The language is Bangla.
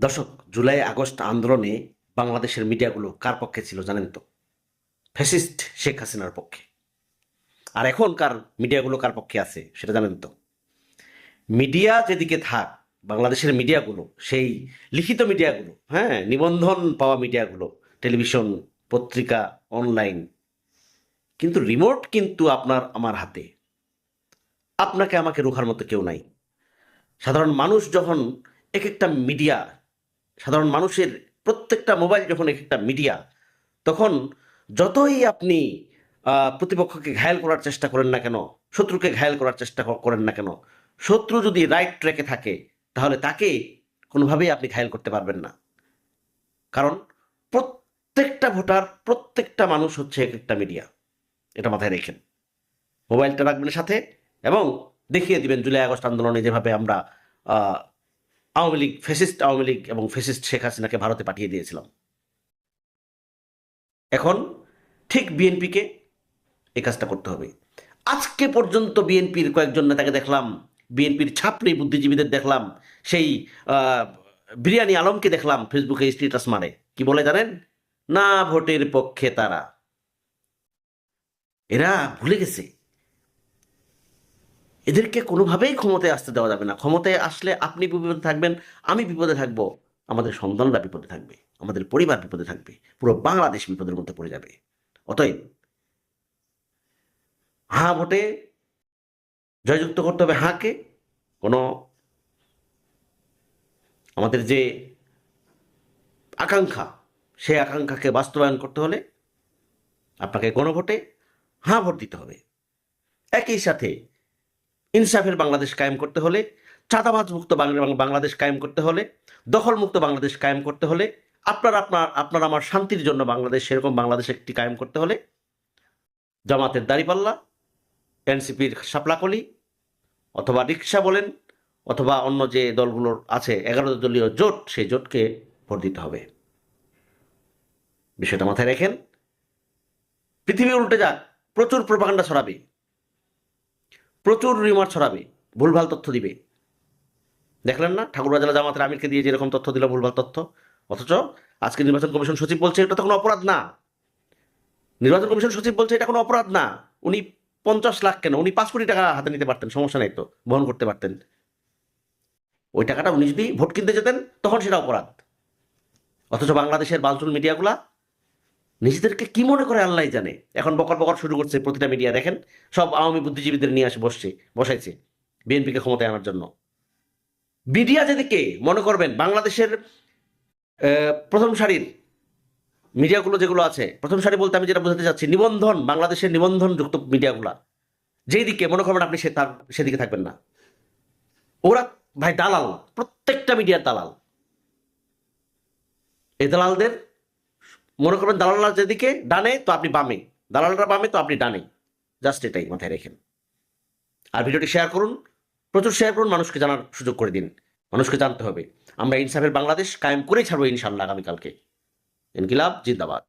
দর্শক, জুলাই, আগস্ট আন্দোলনে বাংলাদেশের মিডিয়াগুলো কার পক্ষে ছিল জানেন তো? ফ্যাসিস্ট শেখ হাসিনার পক্ষে। আর এখনকার মিডিয়াগুলো কার পক্ষে আছে সেটা জানেন তো? মিডিয়া যেদিকে থাক, বাংলাদেশের মিডিয়াগুলো, সেই লিখিত মিডিয়াগুলো হ্যাঁ নিবন্ধন পাওয়া মিডিয়াগুলো, টেলিভিশন, পত্রিকা, অনলাইন, কিন্তু রিমোট কিন্তু আপনার আমার হাতে। আপনাকে আমাকে রোখার মতো কেউ নাই। সাধারণ মানুষ যখন এক একটা মিডিয়া সাধারণ মানুষের প্রত্যেকটা মোবাইল যখন এক একটা মিডিয়া, তখন যতই আপনি প্রতিপক্ষকে ঘায়েল করার চেষ্টা করেন না কেন, শত্রুকে ঘায়েল করার চেষ্টা করেন না কেন, শত্রু যদি রাইট ট্র্যাকে থাকে, তাহলে তাকে কোনোভাবেই আপনি ঘায়েল করতে পারবেন না। কারণ প্রত্যেকটা ভোটার, প্রত্যেকটা মানুষ হচ্ছে এক একটা মিডিয়া। এটা মাথায় রেখেন। মোবাইলটা রাখবেন সাথে এবং দেখিয়ে দিবেন, জুলাই আগস্ট আন্দোলনে যেভাবে আমরা আওয়ামী লীগ ফেসিস্ট আওয়ামী লীগ এবং ফেসিস্ট শেখ হাসিনাকে ভারতে পাঠিয়ে দিয়েছিলাম। এখন ঠিক বিএনপিকে এই কাজটা করতে হবে। আজকে পর্যন্ত বিএনপির কয়েকজন নেতাকে দেখলাম, বিএনপির ছাত্রী বুদ্ধিজীবীদের দেখলাম, সেই বিরিয়ানি আলমকে দেখলাম ফেসবুকে স্ট্যাটাস মারে। কি বলে জানেন? না ভোটের পক্ষে তারা। এরা ভুলে গেছে। এদেরকে কোনোভাবেই ক্ষমতায় আসতে দেওয়া যাবে না। ক্ষমতায় আসলে আপনি বিপদে থাকবেন, আমি বিপদে থাকব। আমাদের সন্তানরা বিপদে থাকবে, আমাদের পরিবার বিপদে থাকবে, পুরো বাংলাদেশ বিপদের মধ্যে পড়ে যাবে। অতএব হাঁ ভোটে জয়যুক্ত করতে হবে হাঁকে। কোনো আমাদের যে আকাঙ্ক্ষা সেই আকাঙ্ক্ষাকে বাস্তবায়ন করতে হলে আপনাকে গণভোটে হাঁ ভোট দিতে হবে। একই সাথে ইনসাফের বাংলাদেশ কায়েম করতে হলে চাঁদাবাজ মুক্ত বাংলা- বাংলাদেশ কায়েম করতে হলে দখল মুক্ত বাংলাদেশ কায়েম করতে হলে, আপনার আপনার আপনার আমার শান্তির জন্য বাংলাদেশ সেরকম বাংলাদেশ একটি কায়েম করতে হলে, জামাতের দাড়িপাল্লা, এনসিপির সাপলাকলি, অথবা রিক্সা বলেন, অথবা অন্য যে দলগুলোর আছে, এগারো দলীয় জোট, সেই জোটকে ভোট দিতে হবে। বিষয়টা মাথায় রেখেন। পৃথিবী উল্টে যাক, প্রচুর প্রপাগান্ডা ছড়াবে। প্রচুর রিমার ছড়াবে, ভুলভাল তথ্য দিবে। দেখলেন না? ঠাকুরবা জেলা জামাতের আমিরকে দিয়ে যেরকম তথ্য দিল, ভুলভাল তথ্য। অথচ আজকে নির্বাচন কমিশন সচিব বলছে, এটা তো কোনো অপরাধ না। নির্বাচন কমিশন সচিব বলছে, এটা কোনো অপরাধ না। উনি পঞ্চাশ লাখ কেন? উনি পাঁচ কোটি টাকা হাতে নিতে পারতেন, সমস্যা নেই তো, বহন করতে পারতেন। ওই টাকাটা উনি যদি ভোট কিনতে যেতেন, তখন সেটা অপরাধ। অথচ বাংলাদেশের বালচুল মিডিয়াগুলা নিজেদেরকে কি মনে করে আল্লাহ জানে? এখন বকর বকর শুরু করছে প্রতিটা মিডিয়া দেখেন? সব আওয়ামী বুদ্ধিজীবীদের নিয়ে আসে, বসছে, বসাইছে বিএনপিকে ক্ষমতায় আনার জন্য। মিডিয়া যেদিকে মনে করবেন, বাংলাদেশের প্রথম সারির মিডিয়াগুলো যেগুলো আছে, প্রথম সারি বলতে আমি যেটা বোঝাতে চাচ্ছি, নিবন্ধন, বাংলাদেশের নিবন্ধন যুক্ত মিডিয়াগুলা যেই দিকে মনে করবেন আপনি সে তার, সেদিকে থাকবেন না। ওরা, ভাই, দালাল, প্রত্যেকটা মিডিয়ার দালাল। এই দালালদের মনে করবেন দালালরা যেদিকে ডানে, তো আপনি বামে। দালালরা বামে, তো আপনি ডানে। জাস্ট এটাই মাথায় রেখেন। আর ভিডিওটি শেয়ার করুন, প্রচুর শেয়ার করুন, মানুষকে জানার সুযোগ করে দিন। মানুষকে জানতে হবে। আমরা ইনসাফের বাংলাদেশ কায়েম করেই ছাড়বো ইনশাল্লাহ আগামীকালকে। ইনকিলাব, জিন্দাবাদ।